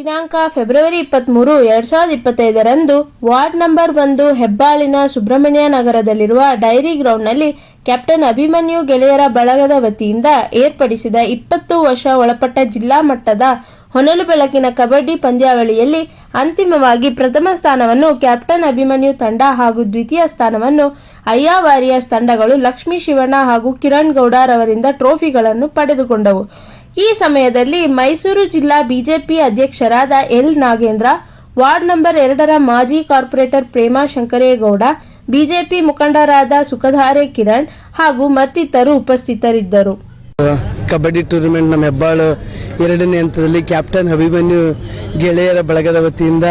ದಿನಾಂಕ ಫೆಬ್ರವರಿ ಇಪ್ಪತ್ತ್ಮೂರು ಎರಡ್ ಸಾವಿರದ ಇಪ್ಪತ್ತೈದರಂದು ವಾರ್ಡ್ ನಂಬರ್ ಒಂದು ಹೆಬ್ಬಾಳಿನ ಸುಬ್ರಹ್ಮಣ್ಯ ನಗರದಲ್ಲಿರುವ ಡೈರಿ ಗ್ರೌಂಡ್ನಲ್ಲಿ ಕ್ಯಾಪ್ಟನ್ ಅಭಿಮನ್ಯು ಗೆಳೆಯರ ಬಳಗದ ವತಿಯಿಂದ ಏರ್ಪಡಿಸಿದ ಇಪ್ಪತ್ತು ವರ್ಷ ಒಳಪಟ್ಟ ಜಿಲ್ಲಾ ಮಟ್ಟದ ಹೊನಲು ಬೆಳಕಿನ ಕಬಡ್ಡಿ ಪಂದ್ಯಾವಳಿಯಲ್ಲಿ ಅಂತಿಮವಾಗಿ ಪ್ರಥಮ ಸ್ಥಾನವನ್ನು ಕ್ಯಾಪ್ಟನ್ ಅಭಿಮನ್ಯು ತಂಡ ಹಾಗೂ ದ್ವಿತೀಯ ಸ್ಥಾನವನ್ನು ಅಯ್ಯಾ ವಾರಿಯರ್ಸ್ ತಂಡಗಳು ಲಕ್ಷ್ಮೀ ಶಿವಣ್ಣ ಹಾಗೂ ಕಿರಣ್ ಗೌಡರವರಿಂದ ಟ್ರೋಫಿಗಳನ್ನು ಪಡೆದುಕೊಂಡವು. ಈ ಸಮಯದಲ್ಲಿ ಮೈಸೂರು ಜಿಲ್ಲಾ ಬಿಜೆಪಿ ಅಧ್ಯಕ್ಷರಾದ ಎಲ್ ನಾಗೇಂದ್ರ, ವಾರ್ಡ್ ನಂಬರ್ ಎರಡರ ಮಾಜಿ ಕಾರ್ಪೊರೇಟರ್ ಪ್ರೇಮಾ ಶಂಕರೇಗೌಡ, ಬಿಜೆಪಿ ಮುಖಂಡರಾದ ಸುಖಧಾರೆ ಕಿರಣ್ ಹಾಗೂ ಮತ್ತಿತರರು ಉಪಸ್ಥಿತರಿದ್ದರು. ಕಬಡ್ಡಿ ಟೂರ್ನಮೆಂಟ್ ನಮ್ಮ ಹೆಬ್ಬಾಳು ಎರಡನೇ ಹಂತದಲ್ಲಿ ಕ್ಯಾಪ್ಟನ್ ಅಭಿಮನ್ಯು ಗೆಳೆಯರ ಬಳಗದ ವತಿಯಿಂದ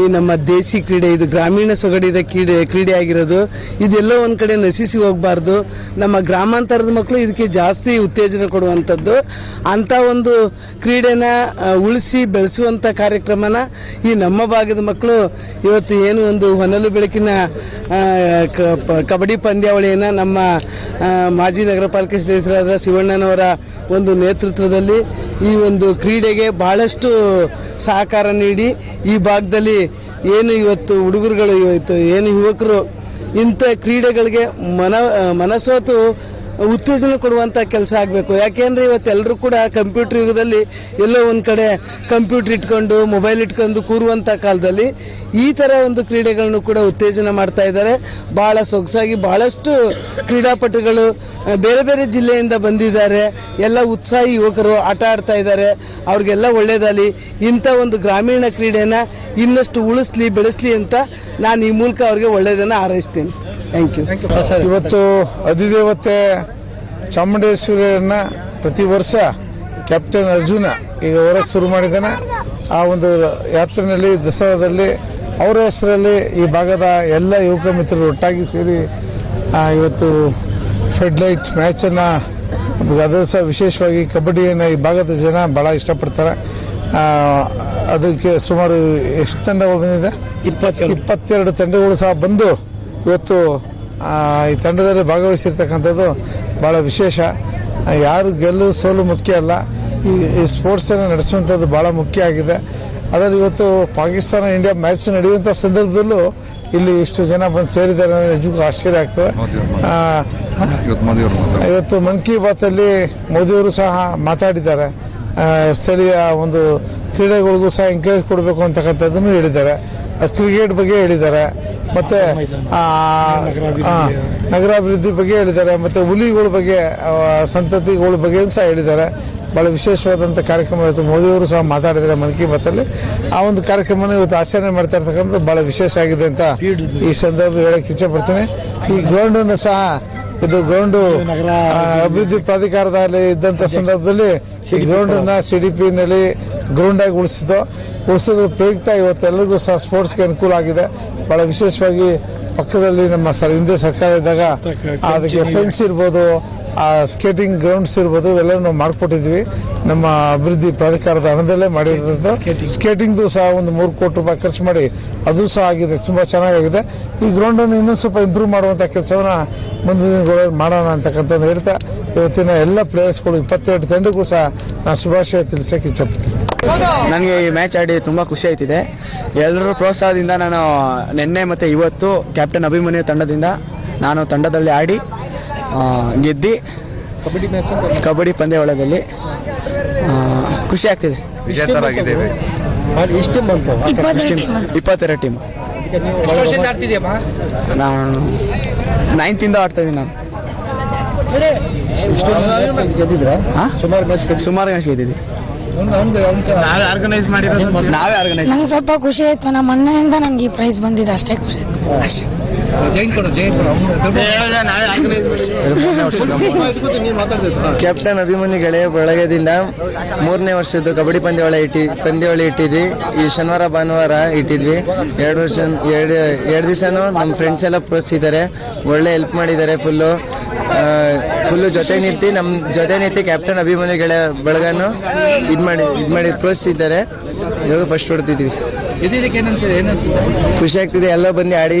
ಈ ನಮ್ಮ ದೇಸಿ ಕ್ರೀಡೆ, ಇದು ಗ್ರಾಮೀಣ ಸೊಗಡಿದ ಕ್ರೀಡೆ ಕ್ರೀಡೆ ಆಗಿರೋದು. ಇದೆಲ್ಲ ಒಂದು ಕಡೆ ನಶಿಸಿ ಹೋಗಬಾರ್ದು. ನಮ್ಮ ಗ್ರಾಮಾಂತರದ ಮಕ್ಕಳು ಇದಕ್ಕೆ ಜಾಸ್ತಿ ಉತ್ತೇಜನ ಕೊಡುವಂಥದ್ದು. ಅಂಥ ಒಂದು ಕ್ರೀಡೆನ ಉಳಿಸಿ ಬೆಳೆಸುವಂಥ ಕಾರ್ಯಕ್ರಮನ ಈ ನಮ್ಮ ಭಾಗದ ಮಕ್ಕಳು ಇವತ್ತು ಏನು ಒಂದು ಹೊನಲು ಬೆಳಕಿನ ಕಬಡ್ಡಿ ಪಂದ್ಯಾವಳಿಯನ್ನು ನಮ್ಮ ಮಾಜಿ ನಗರ ಪಾಲಿಕೆ ಸದಸ್ಯರಾದ ಶಿವಣ್ಣನವರ ಒಂದು ನೇತೃತ್ವದಲ್ಲಿ ಈ ಒಂದು ಕ್ರೀಡೆಗೆ ಬಹಳಷ್ಟು ಸಹಕಾರ ನೀಡಿ ಈ ಭಾಗದಲ್ಲಿ ಏನು ಇವತ್ತು ಹುಡುಗರುಗಳು ಇವತ್ತು ಏನು ಯುವಕರು ಇಂಥ ಕ್ರೀಡೆಗಳಿಗೆ ಮನ, ಮನಸೋತು ಉತ್ತೇಜನ ಕೊಡುವಂಥ ಕೆಲಸ ಆಗಬೇಕು. ಯಾಕೆಂದ್ರೆ ಇವತ್ತು ಎಲ್ಲರೂ ಕೂಡ ಕಂಪ್ಯೂಟರ್ ಯುಗದಲ್ಲಿ ಎಲ್ಲೋ ಒಂದು ಕಡೆ ಕಂಪ್ಯೂಟರ್ ಇಟ್ಕೊಂಡು ಮೊಬೈಲ್ ಇಟ್ಕೊಂಡು ಕೂರುವಂಥ ಕಾಲದಲ್ಲಿ ಈ ಥರ ಒಂದು ಕ್ರೀಡೆಗಳನ್ನು ಕೂಡ ಉತ್ತೇಜನ ಮಾಡ್ತಾ ಇದ್ದಾರೆ. ಭಾಳ ಸೊಗಸಾಗಿ ಭಾಳಷ್ಟು ಕ್ರೀಡಾಪಟುಗಳು ಬೇರೆ ಬೇರೆ ಜಿಲ್ಲೆಯಿಂದ ಬಂದಿದ್ದಾರೆ. ಎಲ್ಲ ಉತ್ಸಾಹಿ ಯುವಕರು ಆಟ ಆಡ್ತಾ ಇದ್ದಾರೆ. ಅವ್ರಿಗೆಲ್ಲ ಒಳ್ಳೇದಾಗಲಿ. ಇಂಥ ಒಂದು ಗ್ರಾಮೀಣ ಕ್ರೀಡೆನ ಇನ್ನಷ್ಟು ಉಳಿಸ್ಲಿ, ಬೆಳೆಸಲಿ ಅಂತ ನಾನು ಈ ಮೂಲಕ ಅವ್ರಿಗೆ ಒಳ್ಳೆಯದನ್ನು ಹಾರೈಸ್ತೀನಿ. ಥ್ಯಾಂಕ್ ಯು ಇವತ್ತು ಅಧಿದೇವತೆ ಚಾಮುಂಡೇಶ್ವರಿಯನ್ನ ಪ್ರತಿ ವರ್ಷ ಕ್ಯಾಪ್ಟನ್ ಅರ್ಜುನ ಈಗ ಹೊರಗೆ ಶುರು ಮಾಡಿದ್ದಾನೆ. ಆ ಒಂದು ಯಾತ್ರೆಯಲ್ಲಿ ದಸರಾದಲ್ಲಿ ಅವರ ಹೆಸರಲ್ಲಿ ಈ ಭಾಗದ ಎಲ್ಲ ಯುವಕ ಮಿತ್ರರು ಒಟ್ಟಾಗಿ ಸೇರಿ ಇವತ್ತು ಫೆಡ್ಲೈಟ್ ಮ್ಯಾಚನ್ನು ಅದು ಸಹ ವಿಶೇಷವಾಗಿ ಕಬಡ್ಡಿಯನ್ನು ಈ ಭಾಗದ ಜನ ಭಾಳ ಇಷ್ಟಪಡ್ತಾರೆ. ಅದಕ್ಕೆ ಸುಮಾರು ಎಷ್ಟು ತಂಡಗಳು ಬಂದಿದೆ? ಇಪ್ಪತ್ತೆರಡು. ಇಪ್ಪತ್ತೆರಡು ತಂಡಗಳು ಸಹ ಬಂದು ಇವತ್ತು ಈ ತಂಡದಲ್ಲಿ ಭಾಗವಹಿಸಿರ್ತಕ್ಕಂಥದ್ದು ಭಾಳ ವಿಶೇಷ. ಯಾರು ಗೆಲ್ಲು ಸೋಲು ಮುಖ್ಯ ಅಲ್ಲ. ಈ ಈ ಸ್ಪೋರ್ಟ್ಸನ್ನು ನಡೆಸುವಂಥದ್ದು ಭಾಳ ಮುಖ್ಯ ಆಗಿದೆ. ಅದರಲ್ಲಿ ಇವತ್ತು ಪಾಕಿಸ್ತಾನ ಇಂಡಿಯಾ ಮ್ಯಾಚ್ ನಡೆಯುವಂಥ ಸಂದರ್ಭದಲ್ಲೂ ಇಲ್ಲಿ ಇಷ್ಟು ಜನ ಬಂದು ಸೇರಿದ್ದಾರೆ ಅಂದರೆ ನಿಜಕ್ಕೂ ಆಶ್ಚರ್ಯ ಆಗ್ತದೆ. ಇವತ್ತು ಮನ್ ಕಿ ಬಾತಲ್ಲಿ ಮೋದಿಯವರು ಸಹ ಮಾತಾಡಿದ್ದಾರೆ. ಸ್ಥಳೀಯ ಒಂದು ಕ್ರೀಡೆಗಳಿಗೂ ಸಹ ಎಂಕರೇಜ್ ಕೊಡಬೇಕು ಅಂತಕ್ಕಂಥದ್ದನ್ನು ಹೇಳಿದ್ದಾರೆ. ಆ, ಕ್ರಿಕೆಟ್ ಬಗ್ಗೆ ಹೇಳಿದ್ದಾರೆ. ಮತ್ತೆ ನಗರಾಭಿವೃದ್ಧಿ ಬಗ್ಗೆ ಹೇಳಿದ್ದಾರೆ ಮತ್ತೆ ಹುಲಿಗಳ ಬಗ್ಗೆ ಸಂತತಿಗಳ ಬಗ್ಗೆ ಸಹ ಹೇಳಿದ್ದಾರೆ. ಬಹಳ ವಿಶೇಷವಾದಂಥ ಕಾರ್ಯಕ್ರಮ ಇವತ್ತು ಮೋದಿಯವರು ಸಹ ಮಾತಾಡಿದ್ದಾರೆ ಮನ್ ಕಿ ಬಾತಲ್ಲಿ ಆ ಒಂದು ಕಾರ್ಯಕ್ರಮನ ಇವತ್ತು ಆಚರಣೆ ಮಾಡ್ತಾ ಇರ್ತಕ್ಕಂಥದ್ದು ಬಹಳ ವಿಶೇಷ ಆಗಿದೆ ಅಂತ ಈ ಸಂದರ್ಭ ಹೇಳಕ್ಕೆ ಇಚ್ಛೆ ಪಡ್ತೇನೆ. ಈ ಗ್ರೌಂಡನ್ನು ಸಹ ಇದು ಗ್ರೌಂಡ್ ಅಭಿವೃದ್ಧಿ ಪ್ರಾಧಿಕಾರದಲ್ಲಿ ಇದ್ದಂಥ ಸಂದರ್ಭದಲ್ಲಿ ಈ ಗ್ರೌಂಡನ್ನು ಸಿ ಡಿ ಪಿನಲ್ಲಿ ಗ್ರೌಂಡ್ ಆಗಿ ಉಳಿಸಿತು ಉಳಿಸೋದ್ರ ಪ್ರಯುಕ್ತ ಇವತ್ತು ಎಲ್ಲರಿಗೂ ಸಹ ಸ್ಪೋರ್ಟ್ಸ್ಗೆ ಅನುಕೂಲ ಆಗಿದೆ. ಬಹಳ ವಿಶೇಷವಾಗಿ ಪಕ್ಕದಲ್ಲಿ ನಮ್ಮ ಸರ್ ಹಿಂದೆ ಸರ್ಕಾರ ಇದ್ದಾಗ ಅದಕ್ಕೆ ಫೆನ್ಸ್ ಇರ್ಬೋದು ಆ ಸ್ಕೇಟಿಂಗ್ ಗ್ರೌಂಡ್ಸ್ ಇರ್ಬೋದು ಇವೆಲ್ಲ ನಾವು ಮಾಡಿಕೊಟ್ಟಿದ್ವಿ. ನಮ್ಮ ಅಭಿವೃದ್ಧಿ ಪ್ರಾಧಿಕಾರದ ಹಣದಲ್ಲೇ ಮಾಡಿರೋದ್ರಿಂದ ಸ್ಕೇಟಿಂಗ್ದು ಸಹ ಒಂದು ಮೂರು ಕೋಟಿ ರೂಪಾಯಿ ಖರ್ಚು ಮಾಡಿ ಅದು ಸಹ ಆಗಿದೆ ತುಂಬ ಚೆನ್ನಾಗಿದೆ ಈ ಗ್ರೌಂಡನ್ನು ಇನ್ನೂ ಸ್ವಲ್ಪ ಇಂಪ್ರೂವ್ ಮಾಡುವಂಥ ಕೆಲಸವನ್ನು ಮುಂದಿನ ದಿನಗಳಲ್ಲಿ ಮಾಡೋಣ ಅಂತಕ್ಕಂಥದ್ದು ಹೇಳ್ತಾ ಇವತ್ತಿನ ಎಲ್ಲ ಪ್ಲೇಯರ್ಸ್ಗಳು ಇಪ್ಪತ್ತೆರಡು ತಂಡಕ್ಕೂ ಸಹ ನಾನು ಶುಭಾಶಯ ತಿಳಿಸೋಕೆ ಇಚ್ಛಪಡ್ತೀನಿ. ನನಗೆ ಈ ಮ್ಯಾಚ್ ಆಡಿ ತುಂಬ ಖುಷಿ ಆಯ್ತಿದೆ. ಎಲ್ಲರೂ ಪ್ರೋತ್ಸಾಹದಿಂದ ನಾನು ನಿನ್ನೆ ಮತ್ತು ಇವತ್ತು ಕ್ಯಾಪ್ಟನ್ ಅಭಿಮನ್ಯು ತಂಡದಿಂದ ನಾನು ತಂಡದಲ್ಲಿ ಆಡಿ ಗೆದ್ದಿ ಕಬಡ್ಡಿ ಪಂದ್ಯಾವಳದಲ್ಲಿ ಆ, ಖುಷಿ ಆಗ್ತಿದೆ. ವಿಜೇತರಾಗಿದ್ದೇವೆ. ಇಪ್ಪತ್ತೆರಡು ಟೀಮ್ ನಾನು ನೈನ್ತಿಂದ ಆಡ್ತಾ ಇದ್ದೀನಿ ನಾನು. ಹಾ? ಸುಮಾರು ಮ್ಯಾಚ್ ಗೆದ್ದಿದ್ದೆ ನಾವೇ ಆರ್ಗನೈಸ್ ನಂಗೆ ಸ್ವಲ್ಪ ಖುಷಿ ಆಯ್ತು. ನಮ್ಮ ಅಣ್ಣಯಿಂದ ನನಗೆ ಈ ಪ್ರೈಸ್ ಬಂದಿದೆ ಅಷ್ಟೇ ಖುಷಿ ಆಯ್ತು. ಅಷ್ಟೇ. ಕ್ಯಾಪ್ಟನ್ ಅಭಿಮನ್ಯು ಗೆಳೆಯ ಬಳಗದಿಂದ ಮೂರನೇ ವರ್ಷದ್ದು ಕಬಡ್ಡಿ ಪಂದ್ಯಾವಳಿ ಇಟ್ಟಿ ಪಂದ್ಯಾವಳಿ ಇಟ್ಟಿದ್ವಿ. ಈ ಶನಿವಾರ ಭಾನುವಾರ ಇಟ್ಟಿದ್ವಿ. ಎರಡು ವರ್ಷ ಎರಡು ಎರಡು ದಿವಸನೂ ನಮ್ಮ ಫ್ರೆಂಡ್ಸ್ ಎಲ್ಲ ಪ್ರೋತ್ಸಿದ್ದಾರೆ ಒಳ್ಳೆ ಹೆಲ್ಪ್ ಮಾಡಿದ್ದಾರೆ ಫುಲ್ಲು. ಫುಲ್ಲು ಜೊತೆ ನಿಂತು ನಮ್ಮ ಜೊತೆ ನಿಂತು ಕ್ಯಾಪ್ಟನ್ ಅಭಿಮನ್ಯು ಗೆಳೆಯ ಬಳಗನು ಇದು ಮಾಡಿ ಇದು ಮಾಡಿ ಪ್ರೋತ್ಸಿದ್ದಾರೆ ಇವಾಗ ಫಸ್ಟ್ ಹೊಡ್ತಿದ್ವಿ. ಖುಷಿ ಆಗ್ತಿದೆ ಎಲ್ಲ ಬಂದು ಆಡಿ.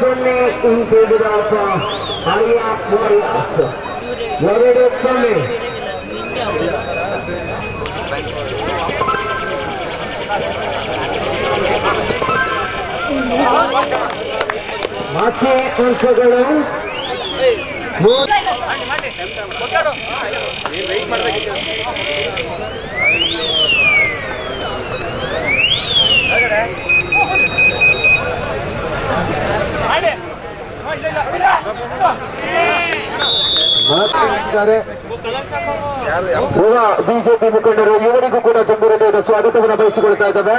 ಸೊನ್ನೆ ಇಂಟಿಡಿದಾಪ ಆಲಿಯಾ ವಾರಿಯರ್ಸ್ ಎರಡು ಸೊನ್ನೆ ಮತ್ತೆ ಅಂಕಗಳು ಮೂರು ಯುವ ಬಿಜೆಪಿ ಮುಖಂಡರು ಇವರಿಗೂ ಕೂಡ ತುಂಬು ಹೃದಯದ ಸ್ವಾಗತವನ್ನು ಬಯಸಿಕೊಳ್ತಾ ಇದ್ದಾರೆ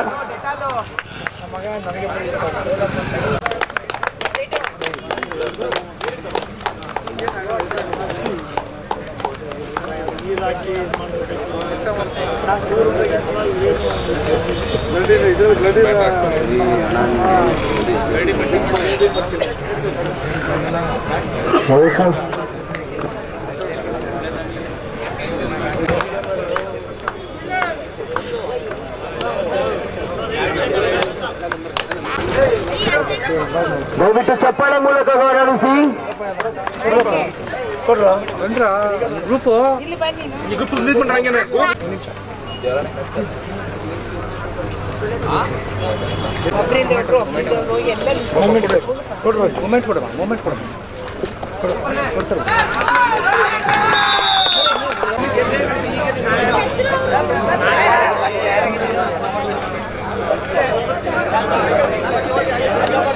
ಆರೋಗ್ಯ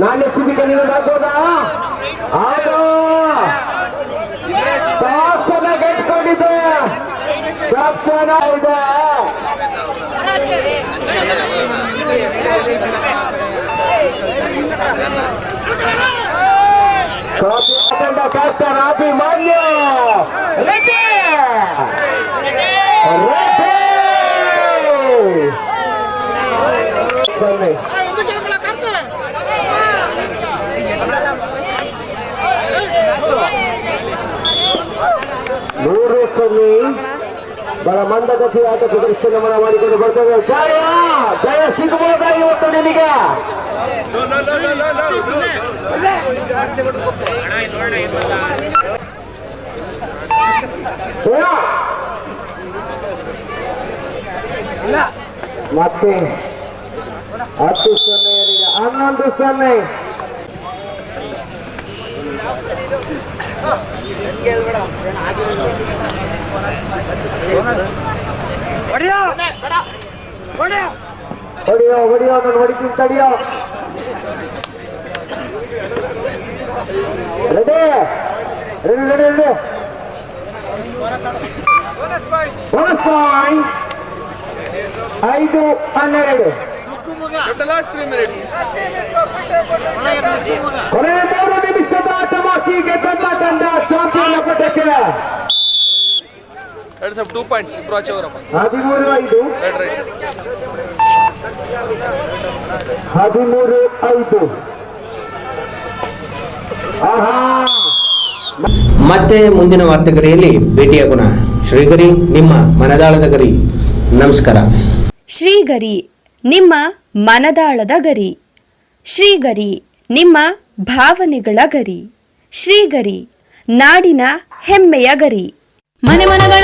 ನಾನು ಹೆಚ್ಚಿಗೆ ನೀಡೋದಾಗ್ಬೋದಾ ಆಗ ದಾಸನ ಗೆಟ್ಕೊಂಡಿದ್ದೆ ಕ್ಯಾಪ್ಟನ್ ಇದೆ ಕಾಪಿ ಬಹಳ ಮಂದಗತಿ ಆಟ ಪ್ರದರ್ಶನವನ್ನು ಮಾಡಿಕೊಂಡು ಬರ್ತದೆ. ಜಯ! ಜಯ ಸಿಗಬಹುದಾ ಇವತ್ತು ನಿನಗೆ. ಮತ್ತೆ ಹತ್ತು ಸೊನ್ನೆ ಹನ್ನೊಂದು ಸೊನ್ನೆ. ಹೊಡಿಯೋ ಹೊಡಿಯೋ ನಾನು ಹೊಡಿತೀನಿ ತಡಿಯೋ ready ready ready ready bonus point ಐದು ಹನ್ನೆರಡು ಕೊನೆಯ ಮೂರು ನಿಮಿಷದ ಆಟವಾಗಿ ಗೆದ್ದಂತ ತಂಡ ಚಾಂಪಿಯನ್ ಪಟ್ಟಕ್ಕೆ ಎರಡು ಸ್ವಲ್ಪ ಟೂ ಪಾಯಿಂಟ್ಸ್ ಇಬ್ರು ಆಚೆ ಹದಿಮೂರು ಐದು. Right right. ಹದಿಮೂರು ಐದು. ಆಹಾ! ಮತ್ತೆ ಮುಂದಿನ ವಾರ್ತೆಗರಿಯಲ್ಲಿ ಭೇಟಿಯಾಗೋಣ ಶ್ರೀಗರಿ ನಿಮ್ಮ ಮನದಾಳದ ಗರಿ. ನಮಸ್ಕಾರ. ಶ್ರೀಗರಿ ನಿಮ್ಮ ಮನದಾಳದ ಗರಿ. ಶ್ರೀಗರಿ ನಿಮ್ಮ ಭಾವನೆಗಳ ಗರಿ. ಶ್ರೀಗರಿ ನಾಡಿನ ಹೆಮ್ಮೆಯ ಗರಿ. ಮನೆ ಮನಗಳ